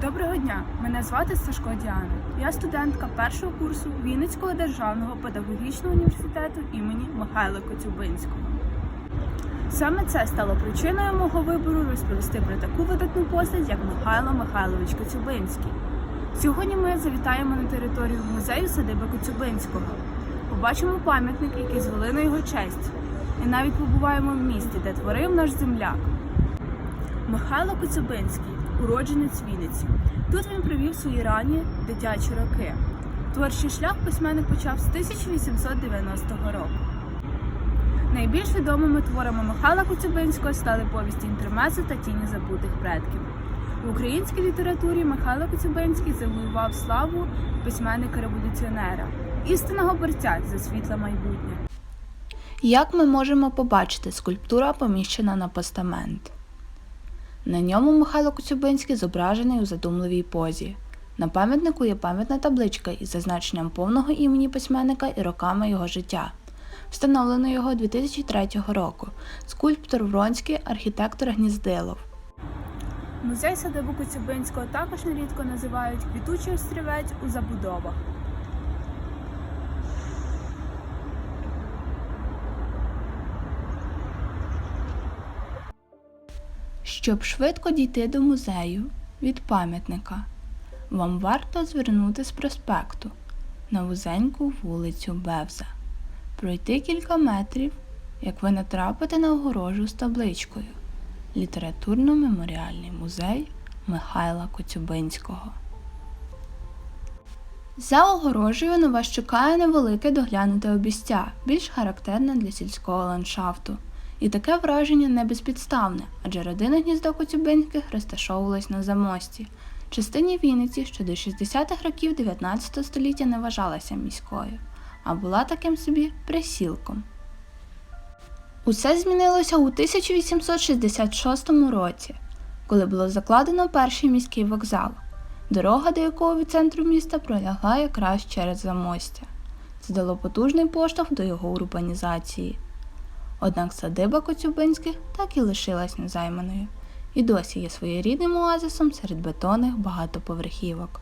Доброго дня! Мене звати Сашко Діана. Я студентка першого курсу Вінницького державного педагогічного університету імені Михайла Коцюбинського. Саме це стало причиною мого вибору розповісти про таку видатну постать, як Михайло Михайлович Коцюбинський. Сьогодні ми завітаємо на територію музею садиби Коцюбинського. Побачимо пам'ятник, який звели на його честь, і навіть побуваємо в місті, де творив наш земляк. Михайло Коцюбинський, уродженець Вінниці. Тут він провів свої ранні дитячі роки. Творчий шлях письменник почав з 1890 року. Найбільш відомими творами Михайла Коцюбинського стали повісті інтермецо та тіні забутих предків. В українській літературі Михайло Коцюбинський завоював славу письменника-революціонера, істинного борця за світле майбутнє. Як ми можемо побачити, скульптура поміщена на постамент. На ньому Михайло Коцюбинський зображений у задумливій позі. На пам'ятнику є пам'ятна табличка із зазначенням повного імені письменника і роками його життя. Встановлено його 2003 року. Скульптор Вронський, архітектор Гніздилов. Музей садибу Коцюбинського також нерідко називають квітучий острівець у забудовах. Щоб швидко дійти до музею від пам'ятника, вам варто звернути з проспекту на вузеньку вулицю Бевза, пройти кілька метрів, як ви натрапите на огорожу з табличкою Літературно-меморіальний музей Михайла Коцюбинського. За огорожею на вас чекає невелике доглянуте обістя, більш характерне для сільського ландшафту. І таке враження не безпідставне, адже родина гнізда Коцюбинських розташовувалась на замості, частині Вінниці, що до 60-х років 19 століття не вважалася міською, а була таким собі присілком. Усе змінилося у 1866 році, коли було закладено перший міський вокзал, дорога до якого від центру міста пролягла якраз через замостя. Це дало потужний поштовх до його урбанізації. Однак садиба Коцюбинських так і лишилась незайманою і досі є своєрідним оазисом серед бетонних багатоповерхівок.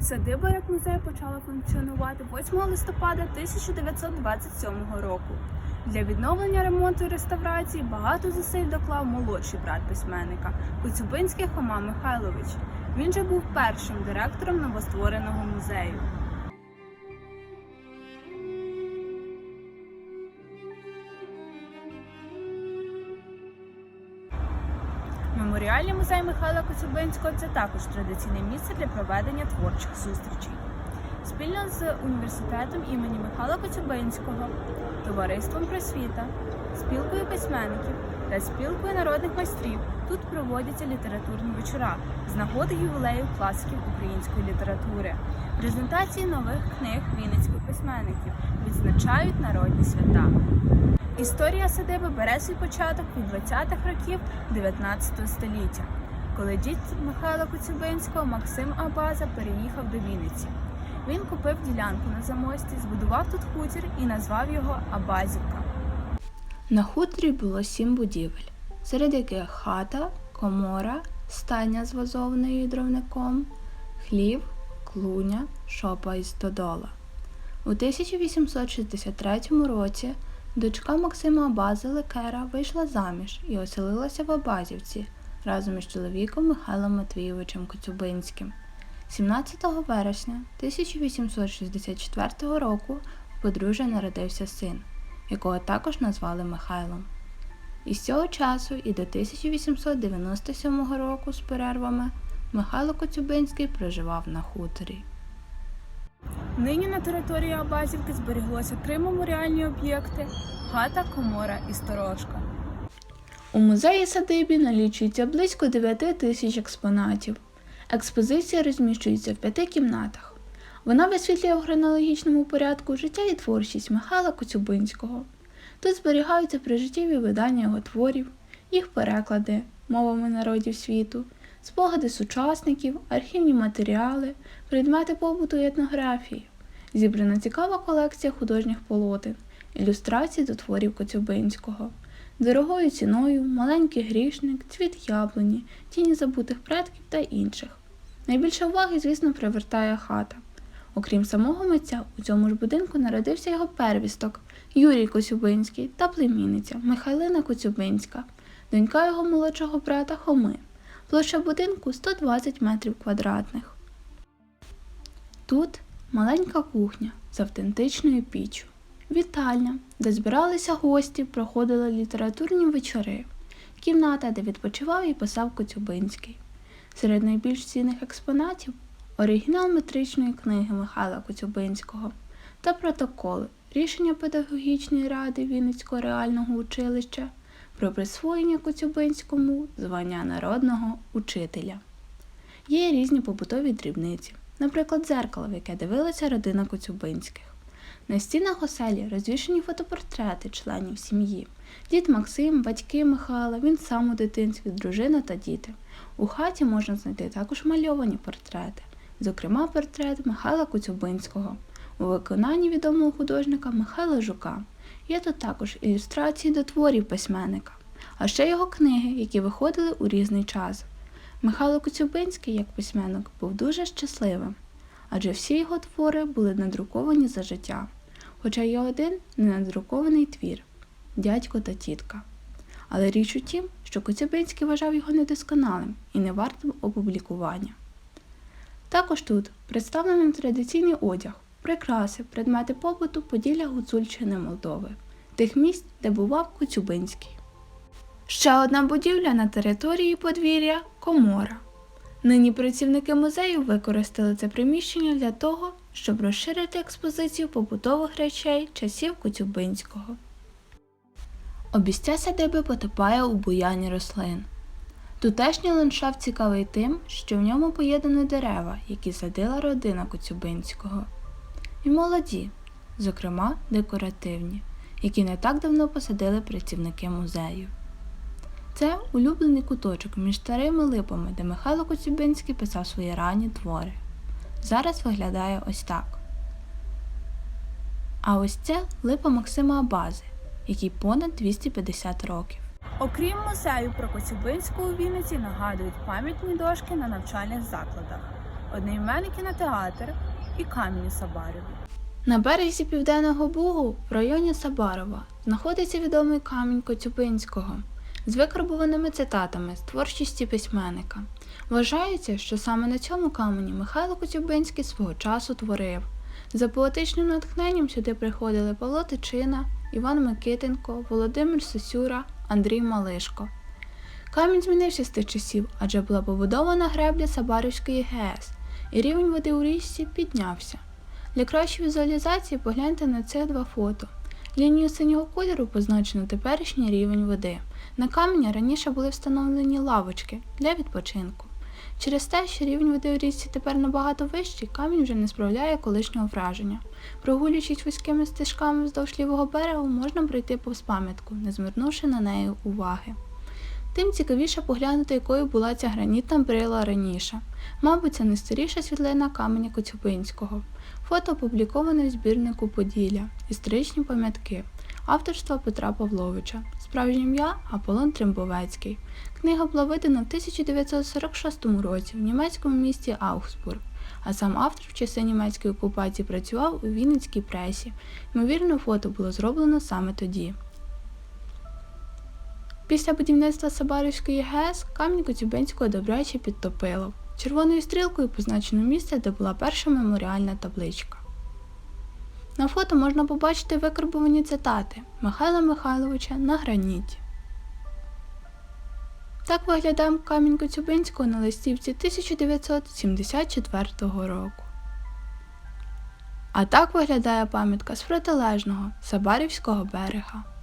Садиба як музей почала функціонувати 8 листопада 1927 року. Для відновлення ремонту і реставрації багато зусиль доклав молодший брат письменника Коцюбинський Хома Михайлович. Він же був першим директором новоствореного музею. Меморіальний музей Михайла Коцюбинського це також традиційне місце для проведення творчих зустрічей. Спільно з університетом імені Михайла Коцюбинського, товариством просвіта, спілкою письменників та спілкою народних майстрів тут проводяться літературні вечора з нагоди ювілею класиків української літератури. Презентації нових книг вінницьких письменників відзначають народні свята. Історія садиби бере свій початок від 20-х років 19 століття, коли дід Михайла Коцюбинського Максим Абаза переїхав до Вінниці. Він купив ділянку на замості, збудував тут хутір і назвав його Абазівка. На хуторі було сім будівель, серед яких хата, комора, стайня з вазовною дровником, хлів, клуня, шопа і стодола. У 1863 році дочка Максима Абази Лекера вийшла заміж і оселилася в Абазівці разом із чоловіком Михайлом Матвійовичем Коцюбинським. 17 вересня 1864 року у подружжя народився син, якого також назвали Михайлом. І з цього часу і до 1897 року з перервами Михайло Коцюбинський проживав на хуторі. Нині на території Абазівки зберіглося три меморіальні об'єкти хата, комора і сторожка. У музеї садибі налічується близько 9 тисяч експонатів. Експозиція розміщується в п'яти кімнатах. Вона висвітлює в хронологічному порядку життя і творчість Михайла Коцюбинського. Тут зберігаються прижиттєві видання його творів, їх переклади мовами народів світу, спогади сучасників, архівні матеріали, предмети побуту і етнографії. Зібрана цікава колекція художніх полотен, ілюстрацій до творів Коцюбинського. Дорогою ціною, маленький грішник, цвіт яблуні, тіні забутих предків та інших. Найбільше уваги, звісно, привертає хата. Окрім самого митця, у цьому ж будинку народився його первісток Юрій Коцюбинський та племінниця Михайлина Коцюбинська, донька його молодшого брата Хоми. Площа будинку 120 метрів квадратних. Тут маленька кухня з автентичною піччю, вітальня, де збиралися гості, проходили літературні вечори, кімната, де відпочивав і писав Коцюбинський. Серед найбільш цінних експонатів оригінал метричної книги Михайла Коцюбинського та протоколи рішення педагогічної ради Вінницького реального училища про присвоєння Коцюбинському звання народного учителя. Є різні побутові дрібниці, наприклад, дзеркало, в яке дивилася родина Коцюбинських. На стінах оселі розвішені фотопортрети членів сім'ї. Дід Максим, батьки Михайла, він сам у дитинстві, дружина та діти. У хаті можна знайти також мальовані портрети, зокрема портрет Михайла Коцюбинського у виконанні відомого художника Михайла Жука. Є тут також ілюстрації до творів письменника, а ще його книги, які виходили у різний час. Михайло Коцюбинський, як письменник, був дуже щасливим, адже всі його твори були надруковані за життя, хоча є один ненадрукований твір дядько та тітка. Але річ у тім, що Коцюбинський вважав його недосконалим і не вартим опублікування. Також тут представлений традиційний одяг, прикраси, предмети побуту Поділля Гуцульщини Молдови, тих місць, де бував Коцюбинський. Ще одна будівля на території подвір'я комора. Нині працівники музею використали це приміщення для того, щоб розширити експозицію побутових речей часів Коцюбинського. Обістя садиби потопає у буяні рослин. Тутешній ландшафт цікавий тим, що в ньому поєднані дерева, які садила родина Коцюбинського, і молоді, зокрема декоративні, які не так давно посадили працівники музею. Це улюблений куточок між старими липами, де Михайло Коцюбинський писав свої ранні твори. Зараз виглядає ось так. А ось це липа Максима Абази, який понад 250 років. Окрім музею про Коцюбинську у Вінниці нагадують пам'ятні дошки на навчальних закладах, одноіменний кінотеатр і камінь у На березі Південного Бугу в районі Сабарова знаходиться відомий камінь Коцюбинського з викарбованими цитатами з творчості письменника. Вважається, що саме на цьому камені Михайло Коцюбинський свого часу творив. За поетичним натхненням сюди приходили Павло Тичина, Іван Микитенко, Володимир Сосюра, Андрій Малишко. Камінь змінився з тих часів, адже була побудована гребля Сабарівської ГЕС, і рівень води у річці піднявся. Для кращої візуалізації погляньте на ці два фото. Лінію синього кольору позначено теперішній рівень води. На камені раніше були встановлені лавочки для відпочинку. Через те, що рівень води у річці тепер набагато вищий, камінь вже не справляє колишнього враження. Прогулюючись вузькими стежками вздовж лівого берегу, можна пройти повз пам'ятку, не звернувши на неї уваги. Тим цікавіше поглянути, якою була ця гранітна брила раніше. Мабуть, це найстаріша світлина каменя Коцюбинського. Фото опубліковане в збірнику Поділля, історичні пам'ятки, авторства Петра Павловича, справжнє ім'я Аполлон Трембовецький. Книга була видана в 1946 році в німецькому місті Аугсбург, а сам автор в часи німецької окупації працював у Вінницькій пресі. Ймовірно, фото було зроблено саме тоді. Після будівництва Сабарівської ГЕС камінь Коцюбинського добряче підтопило. Червоною стрілкою позначено місце, де була перша меморіальна табличка. На фото можна побачити викарбовані цитати Михайла Михайловича на граніті. Так виглядає камінь Коцюбинського на листівці 1974 року. А так виглядає пам'ятка з протилежного Сабарівського берега.